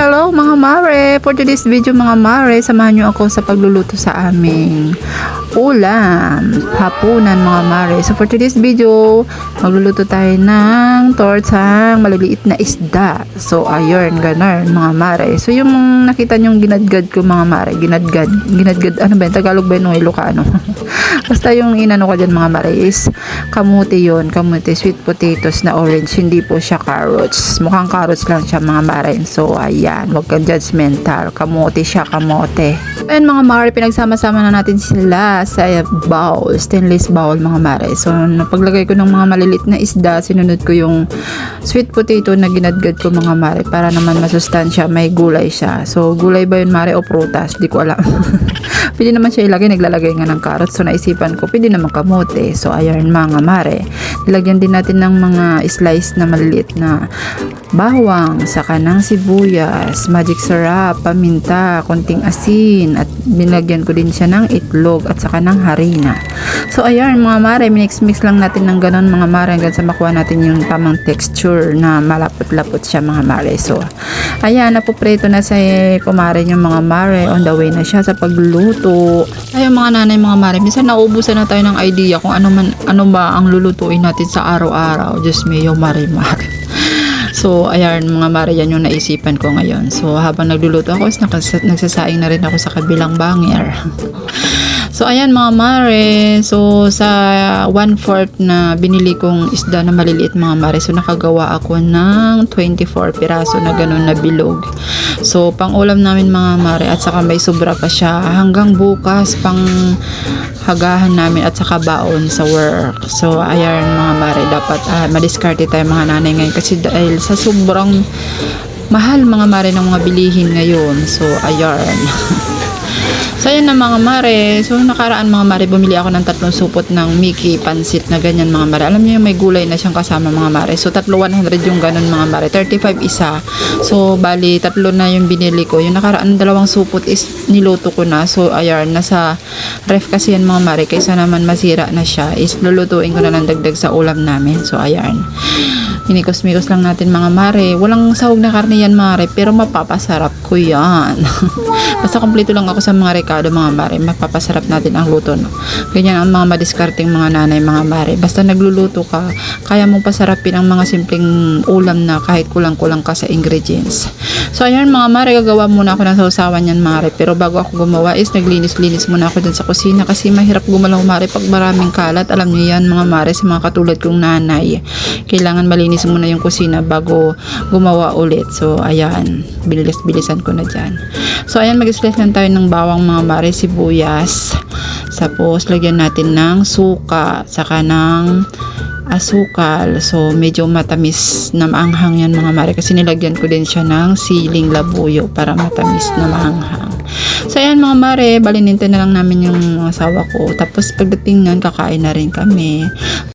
Hello mga mare! For today's video mga mare, samahan nyo ako sa pagluluto sa aming ulam, hapunan mga mare. So for today's video, magluluto tayo ng tortang maliliit na isda. So ayun, ganun mga mare. So yung nakita nyong ginadgad ko mga mare, ginadgad, ginadgad, ano ba yun? Tagalog ba yun o Ilocano? Basta yung inano ko dyan mga mare is kamuti yon kamuti, sweet potatoes na orange, hindi po siya carrots. Mukhang carrots lang siya mga mare. So ayan, wag kang judgmental. Kamote siya, kamote. Ayan mga mare, pinagsama-sama na natin sila sa bowl, stainless bowl mga mare. So napaglagay ko ng mga malilit na isda, sinunod ko yung sweet potato na ginadgad ko mga mare para naman masustansya, may gulay siya. So gulay ba yun mare o prutas? Di ko alam. pwede naman siya ilagay, naglalagay nga ng carrots. So naisipan ko, pwede naman kamote. So ayan mga mare. Nilagyan din natin ng mga slice na maliliit na bawang, saka ng sibuyas, magic sarap, paminta, konting asin, at binagyan ko din siya ng itlog at saka ng harina. So ayan mga mare, minix-mix lang natin ng ganon mga mare hanggang sa makuha natin yung tamang texture na malapot-lapot siya mga mare. So ayan, napopreto na sa kumare yung mga mare, on the way na siya sa pagluluto. Ayun mga nanay mga mare, minsan naubusan na tayo ng idea kung ano man ano ba ang lulutuin natin sa araw-araw. Diyos mio, mare mare. So, ayan mga mare, yan yung naisipan ko ngayon. So, habang nagluluto ako, is nakas- nagsasaing na rin ako sa kabilang banger. So, ayan mga mare. So, sa one-fourth na binili kong isda na maliliit mga mare. So, nakagawa ako ng 24 piraso na ganun na bilog. So, pang ulam namin mga mare at saka may sobra pa siya. Hanggang bukas, pang hagahan namin at saka baon sa work. So, ayan mga mare, dapat ah, madiskarte tayo mga nanay ngayon kasi dahil sa sobrang mahal mga mare ng mga bilihin ngayon. So, ayan. So, ayan na mga mare. So, nakaraan mga mare, bumili ako ng tatlong supot ng Mickey pansit na ganyan mga mare. Alam niyo yung may gulay na siyang kasama mga mare. So, tatlo 100 yung ganun mga mare. 35 isa. So, bali, tatlo na yung binili ko. Yung nakaraan dalawang supot is niluto ko na. So, ayan, nasa ref kasi yan mga mare. Kaysa naman masira na siya, is lulutuin ko na lang dagdag sa ulam namin. So, ayan. Minikos-mikos lang natin mga mare. Walang sahog na karne yan mare, pero mapapasarap ko yan. Basta kompleto lang ako sa mga rekado mga mare. Mapapasarap natin ang luto. No? Ganyan ang mga madiskarting mga nanay mga mare. Basta nagluluto ka, kaya mong pasarapin ang mga simpleng ulam na kahit kulang-kulang ka sa ingredients. So ayan mga mare, gagawa muna ako ng sausawan yan mare. Pero bago ako gumawa is naglinis-linis muna ako dun sa kusina kasi mahirap gumalaw mare pag maraming kalat. Alam niyo yan mga mare sa mga katulad kong nanay. Kailangan malinis muna yung kusina bago gumawa ulit. So ayan, bilis-bilisan ko na dyan. So ayan, mag-slice lang tayo ng bawang mga mare, sibuyas. Tapos lagyan natin ng suka, saka ng asukal. So, medyo matamis na maanghang yan mga mare kasi nilagyan ko din siya ng siling labuyo para matamis na maanghang. So, ayan mga mare, balinintin na lang namin yung asawa ko. Tapos, pagdating nun, kakain na rin kami.